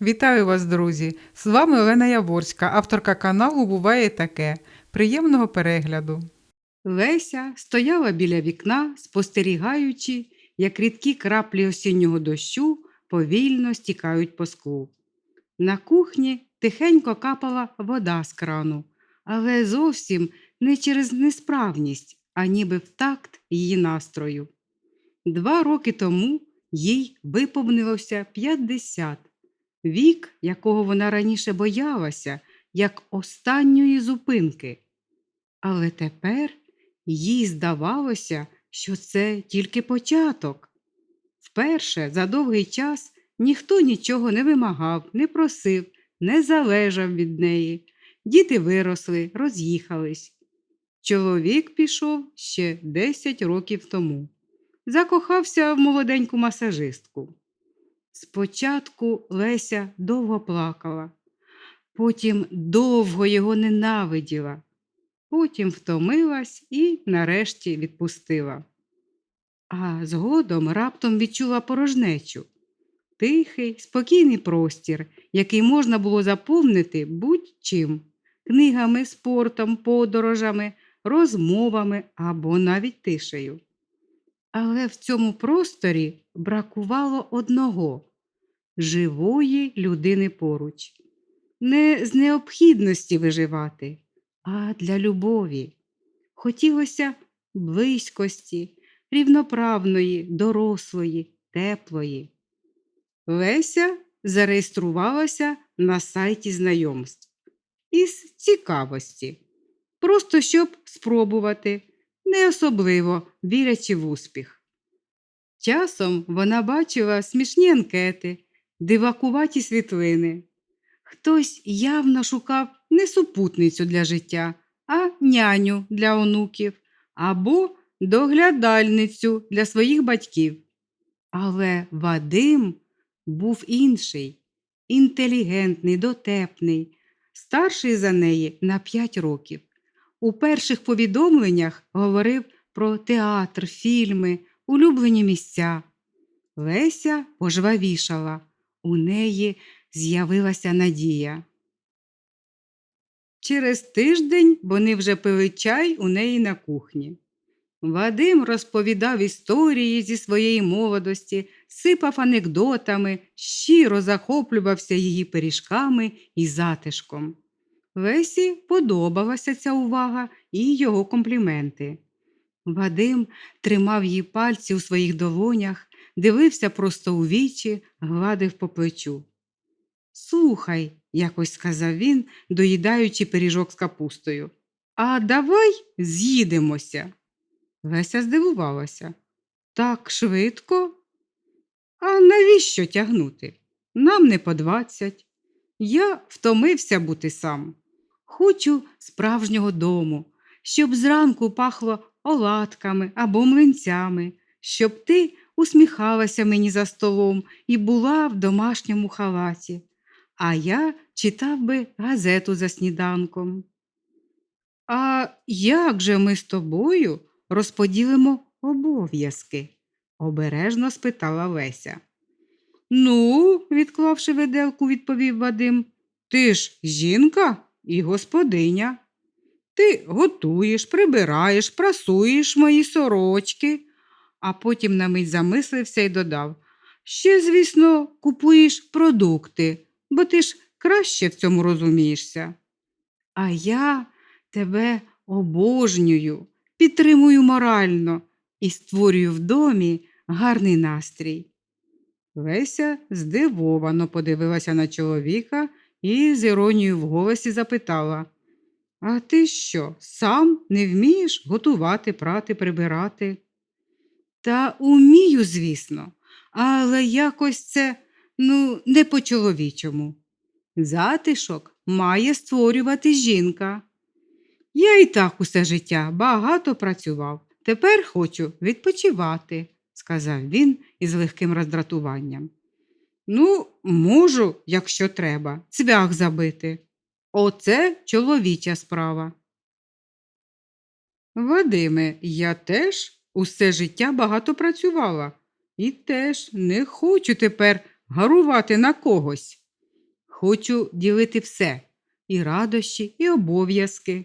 Вітаю вас, друзі! З вами Олена Яворська, авторка каналу Буває таке. Приємного перегляду. Леся стояла біля вікна, спостерігаючи, як рідкі краплі осіннього дощу повільно стікають по склу. На кухні тихенько капала вода з крану, але зовсім не через несправність, а ніби в такт її настрою. Два роки тому їй виповнилося 50, вік, якого вона раніше боялася, як останньої зупинки. Але тепер їй здавалося, що це тільки початок. Вперше за довгий час ніхто нічого не вимагав, не просив, не залежав від неї. Діти виросли, роз'їхались. Чоловік пішов ще 10 років тому. Закохався в молоденьку масажистку. Спочатку Леся довго плакала, потім довго його ненавиділа, потім втомилась і нарешті відпустила. А згодом раптом відчула порожнечу тихий, спокійний простір, який можна було заповнити будь-чим книгами, спортом, подорожами, розмовами або навіть тишею. Але в цьому просторі бракувало одного живої людини поруч. Не з необхідності виживати, а для любові. Хотілося близькості, рівноправної, дорослої, теплої. Леся зареєструвалася на сайті знайомств із цікавості, просто щоб спробувати, не особливо вірячи в успіх. Часом вона бачила смішні анкети, дивакуваті світлини. Хтось явно шукав не супутницю для життя, а няню для онуків або доглядальницю для своїх батьків. Але Вадим був інший, інтелігентний, дотепний, старший за неї на п'ять років. У перших повідомленнях говорив про театр, фільми, улюблені місця. Леся пожвавішала, у неї з'явилася надія. Через тиждень вони вже пили чай у неї на кухні. Вадим розповідав історії зі своєї молодості, сипав анекдотами, щиро захоплювався її пиріжками і затишком. Лесі подобалася ця увага і його компліменти. Вадим тримав її пальці у своїх долонях, дивився просто у вічі, гладив по плечу. Слухай, якось сказав він, доїдаючи пиріжок з капустою. А давай з'їдемося. Леся здивувалася. Так швидко? А навіщо тягнути? Нам не по двадцять. Я втомився бути сам. Хочу справжнього дому, щоб зранку пахло оладками або млинцями, щоб ти усміхалася мені за столом і була в домашньому халаті, а я читав би газету за сніданком. А як же ми з тобою розподілимо обов'язки? обережно спитала Леся. Ну, відклавши виделку, відповів Вадим, ти ж жінка і господиня. Ти готуєш, прибираєш, прасуєш мої сорочки, а потім на мить замислився і додав. Ще, звісно, купуєш продукти, бо ти ж краще в цьому розумієшся. А я тебе обожнюю, підтримую морально і створюю в домі гарний настрій. Леся здивовано подивилася на чоловіка і з іронією в голосі запитала А ти що, сам не вмієш готувати, прати, прибирати? Та умію, звісно, але якось це, ну, не по-чоловічому. Затишок має створювати жінка. Я і так усе життя багато працював. Тепер хочу відпочивати, сказав він із легким роздратуванням. Ну, можу, якщо треба, цвях забити. Оце чоловіча справа. Вадиме, я теж усе життя багато працювала і теж не хочу тепер гарувати на когось. хочу ділити все і радощі, і обов'язки.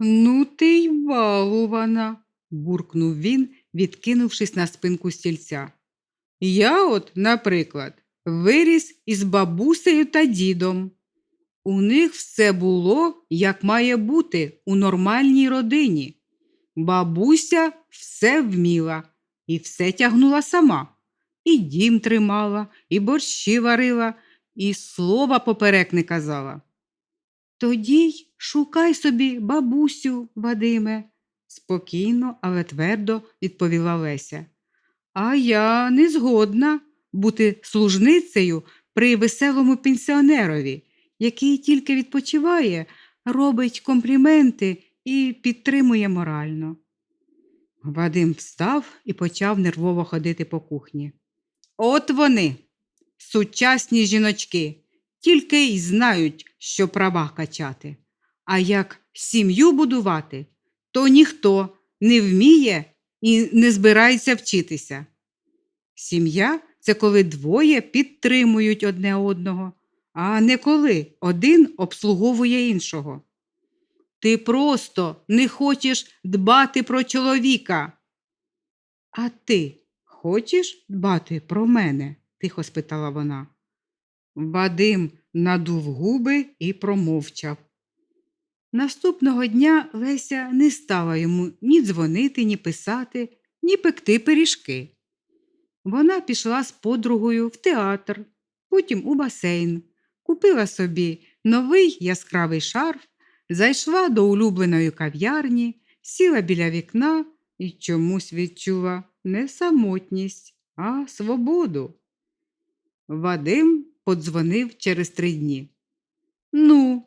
Ну, ти й балувана, буркнув він, відкинувшись на спинку стільця. Я от, наприклад, виріс із бабусею та дідом. У них все було, як має бути у нормальній родині. Бабуся все вміла і все тягнула сама. І дім тримала, і борщі варила, і слова поперек не казала. Тоді й шукай собі бабусю, Вадиме, спокійно, але твердо відповіла Леся. А я не згодна бути служницею при веселому пенсіонерові, який тільки відпочиває, робить компліменти і підтримує морально. Вадим встав і почав нервово ходити по кухні. От вони, сучасні жіночки, тільки й знають, що права качати. А як сім'ю будувати, то ніхто не вміє і не збирається вчитися. Сім'я це коли двоє підтримують одне одного, а не коли один обслуговує іншого. Ти просто не хочеш дбати про чоловіка. А ти хочеш дбати про мене? тихо спитала вона. Вадим надув губи і промовчав. Наступного дня Леся не стала йому ні дзвонити, ні писати, ні пекти пиріжки. Вона пішла з подругою в театр, потім у басейн, купила собі новий яскравий шарф, зайшла до улюбленої кав'ярні, сіла біля вікна і чомусь відчула не самотність, а свободу. Вадим подзвонив через три дні. Ну,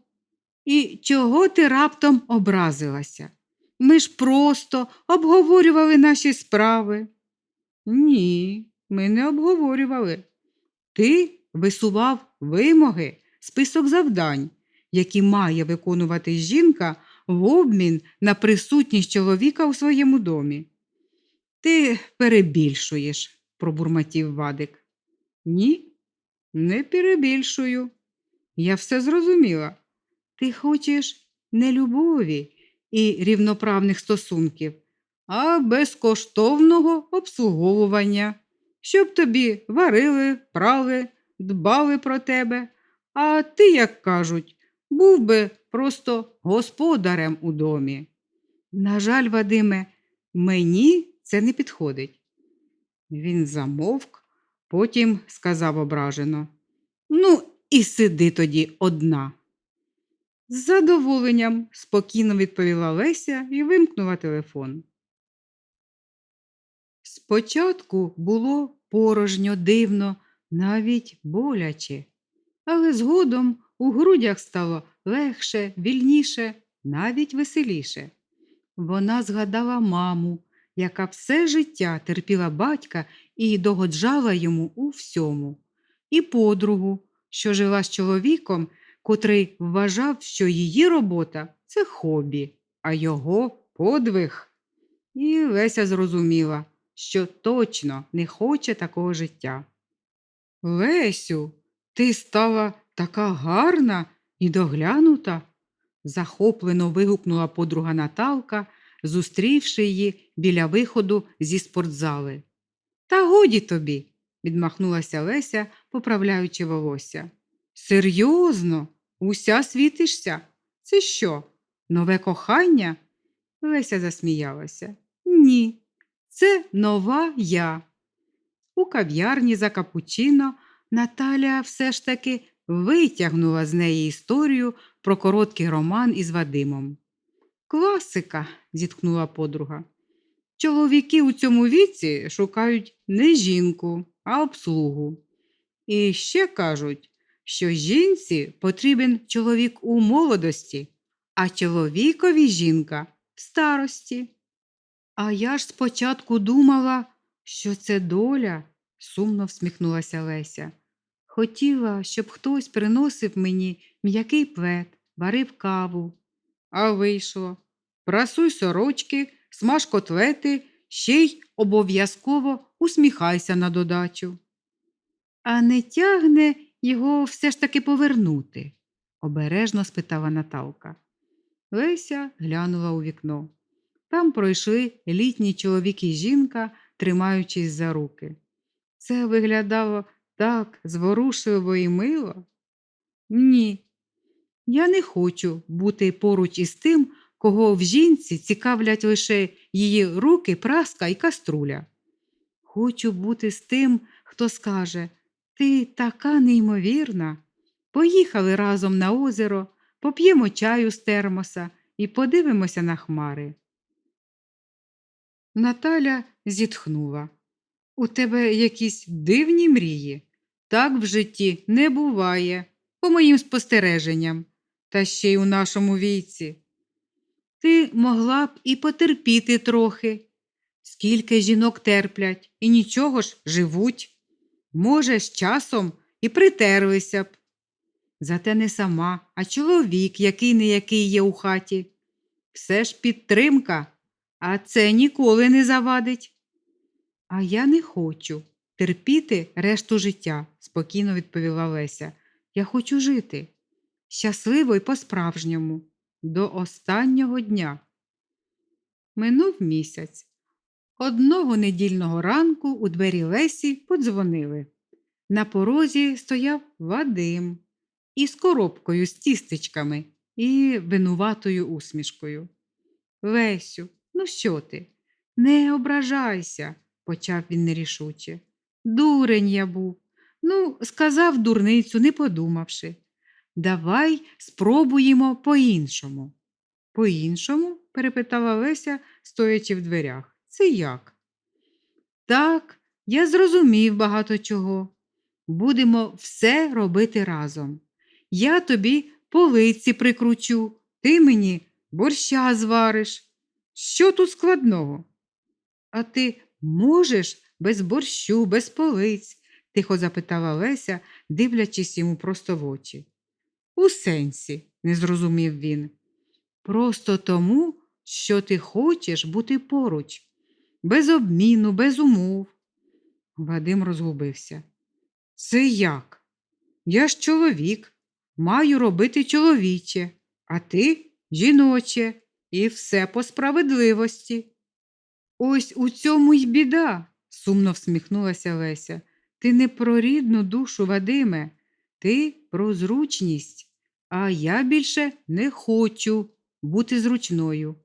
і чого ти раптом образилася? Ми ж просто обговорювали наші справи. Ні, ми не обговорювали. Ти висував вимоги, список завдань, які має виконувати жінка в обмін на присутність чоловіка у своєму домі. Ти перебільшуєш, пробурмотів Вадик. Ні, не перебільшую. Я все зрозуміла. Ти хочеш не любові і рівноправних стосунків, а безкоштовного обслуговування, щоб тобі варили, прали, дбали про тебе, а ти, як кажуть, був би просто господарем у домі. На жаль, Вадиме, мені це не підходить. Він замовк, потім сказав ображено. Ну, і сиди тоді одна. З задоволенням, спокійно відповіла Леся і вимкнула телефон. Спочатку було порожньо, дивно, навіть боляче, але згодом у грудях стало легше, вільніше, навіть веселіше. Вона згадала маму, яка все життя терпіла батька і догоджала йому у всьому, і подругу, що жила з чоловіком, котрий вважав, що її робота це хобі, а його подвиг. І Леся зрозуміла, що точно не хоче такого життя. Лесю, ти стала така гарна і доглянута, захоплено вигукнула подруга Наталка, зустрівши її біля виходу зі спортзали. Та годі тобі, відмахнулася Леся, поправляючи волосся. Серйозно, уся світишся? Це що, нове кохання? Леся засміялася. Ні, це нова я. У кав'ярні за капучино Наталя все ж таки витягнула з неї історію про короткий роман із Вадимом. Класика, зітхнула подруга. Чоловіки у цьому віці шукають не жінку, а обслугу. І ще кажуть, що жінці потрібен чоловік у молодості, а чоловікові жінка в старості. А я ж спочатку думала, що це доля, сумно всміхнулася Леся. Хотіла, щоб хтось приносив мені м'який плед, варив каву. А вийшло. Прасуй сорочки, смаж котлети, ще й обов'язково усміхайся на додачу. А не тягне його все ж таки повернути? обережно спитала Наталка. Леся глянула у вікно. Там пройшли літній чоловік і жінка, тримаючись за руки. Це виглядало так зворушливо і мило. Ні, я не хочу бути поруч із тим, кого в жінці цікавлять лише її руки, праска і каструля. Хочу бути з тим, хто скаже Ти така неймовірна. Поїхали разом на озеро, поп'ємо чаю з термоса і подивимося на хмари. Наталя зітхнула. У тебе якісь дивні мрії. Так в житті не буває, по моїм спостереженням, та ще й у нашому віці. Ти могла б і потерпіти трохи. Скільки жінок терплять і нічого ж живуть. Може, з часом і притерлися б. Зате не сама, а чоловік, який не який є у хаті. Все ж підтримка, а це ніколи не завадить. А я не хочу терпіти решту життя, спокійно відповіла Леся. Я хочу жити щасливо і по-справжньому, до останнього дня. Минув місяць. Одного недільного ранку у двері Лесі подзвонили. На порозі стояв Вадим із коробкою з тістечками і винуватою усмішкою. Лесю, ну що ти? Не ображайся, почав він нерішуче. Дурень я був. Ну, сказав дурницю, не подумавши. Давай спробуємо по-іншому. По-іншому? перепитала Леся, стоячи в дверях. Це як? Так, я зрозумів багато чого. Будемо все робити разом. Я тобі полиці прикручу, ти мені борща звариш. Що тут складного? А ти можеш без борщу, без полиць? тихо запитала Леся, дивлячись йому просто в очі. У сенсі, не зрозумів він. Просто тому, що ти хочеш бути поруч, без обміну, без умов. Вадим розгубився. Це як? Я ж чоловік, маю робити чоловіче, а ти жіноче, і все по справедливості. Ось у цьому й біда, сумно всміхнулася Леся. Ти не про рідну душу, Вадиме, ти про зручність, а я більше не хочу бути зручною.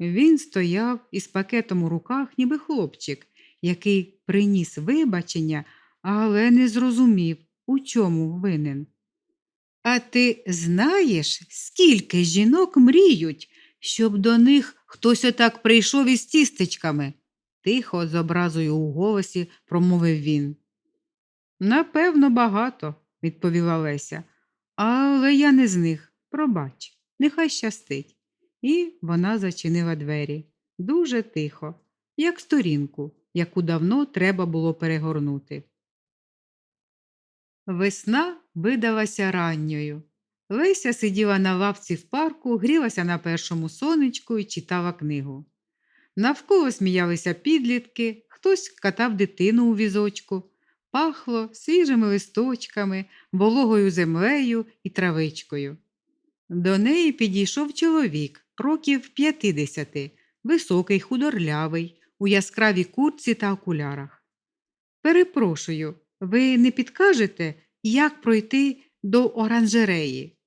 Він стояв із пакетом у руках, ніби хлопчик, який приніс вибачення, але не зрозумів, у чому винен. А ти знаєш, скільки жінок мріють, щоб до них хтось отак прийшов із тістечками? Тихо, з образою у голосі промовив він. Напевно, багато, відповіла Леся, але я не з них. Пробач, нехай щастить. І вона зачинила двері дуже тихо, як сторінку, яку давно треба було перегорнути. Весна видалася ранньою. Леся сиділа на лавці в парку, грілася на першому сонечку і читала книгу. Навколо сміялися підлітки, хтось катав дитину у візочку, пахло свіжими листочками, вологою землею і травичкою. До неї підійшов чоловік, років п'ятидесяти, високий, худорлявий, у яскравій куртці та окулярах. Перепрошую, ви не підкажете, як пройти до оранжереї?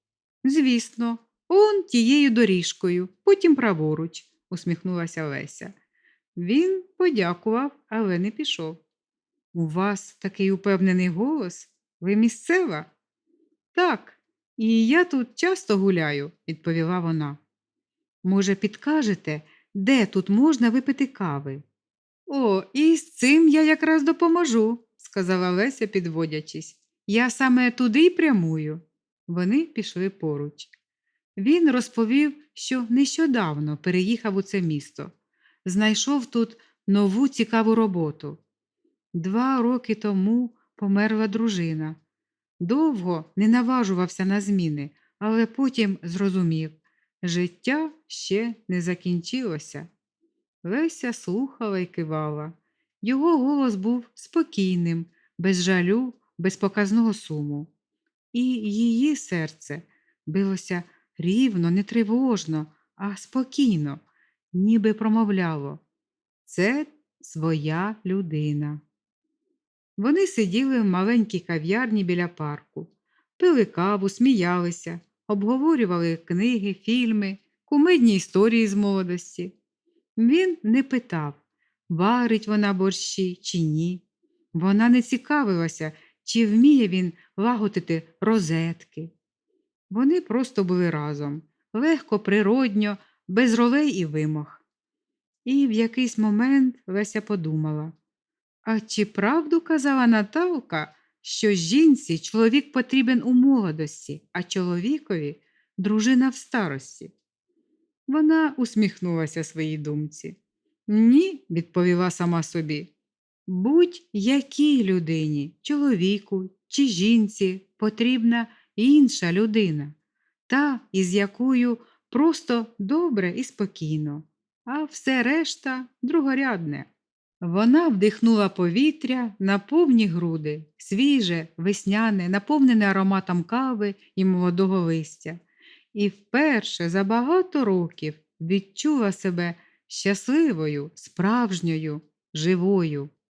Звісно, он тією доріжкою, потім праворуч, усміхнулася Леся. Він подякував, але не пішов. У вас такий упевнений голос? Ви місцева? Так, і я тут часто гуляю, відповіла вона. Може, підкажете, де тут можна випити кави? О, і з цим я якраз допоможу, сказала Леся, підводячись. Я саме туди й прямую. Вони пішли поруч. Він розповів, що нещодавно переїхав у це місто, знайшов тут нову цікаву роботу. Два роки тому померла дружина. Довго не наважувався на зміни, але потім зрозумів життя ще не закінчилося. Леся слухала і кивала. Його голос був спокійним, без жалю без показного суму. І її серце билося рівно, не тривожно, а спокійно, ніби промовляло це своя людина. Вони сиділи в маленькій кав'ярні біля парку, пили каву, сміялися, обговорювали книги, фільми, кумедні історії з молодості. Він не питав, варить вона борщі чи ні. Вона не цікавилася, чи вміє він лагодити розетки. Вони просто були разом, легко, природньо, без ролей і вимог. І в якийсь момент Леся подумала, а чи правду казала Наталка, що жінці чоловік потрібен у молодості, а чоловікові дружина в старості? Вона усміхнулася своїй думці. Ні, відповіла сама собі. Будь-якій людині, чоловіку чи жінці потрібна інша людина, та, із якою просто добре і спокійно, а все решта другорядне. Вона вдихнула повітря на повні груди, свіже, весняне, наповнене ароматом кави і молодого листя, і вперше за багато років відчула себе щасливою, справжньою, живою.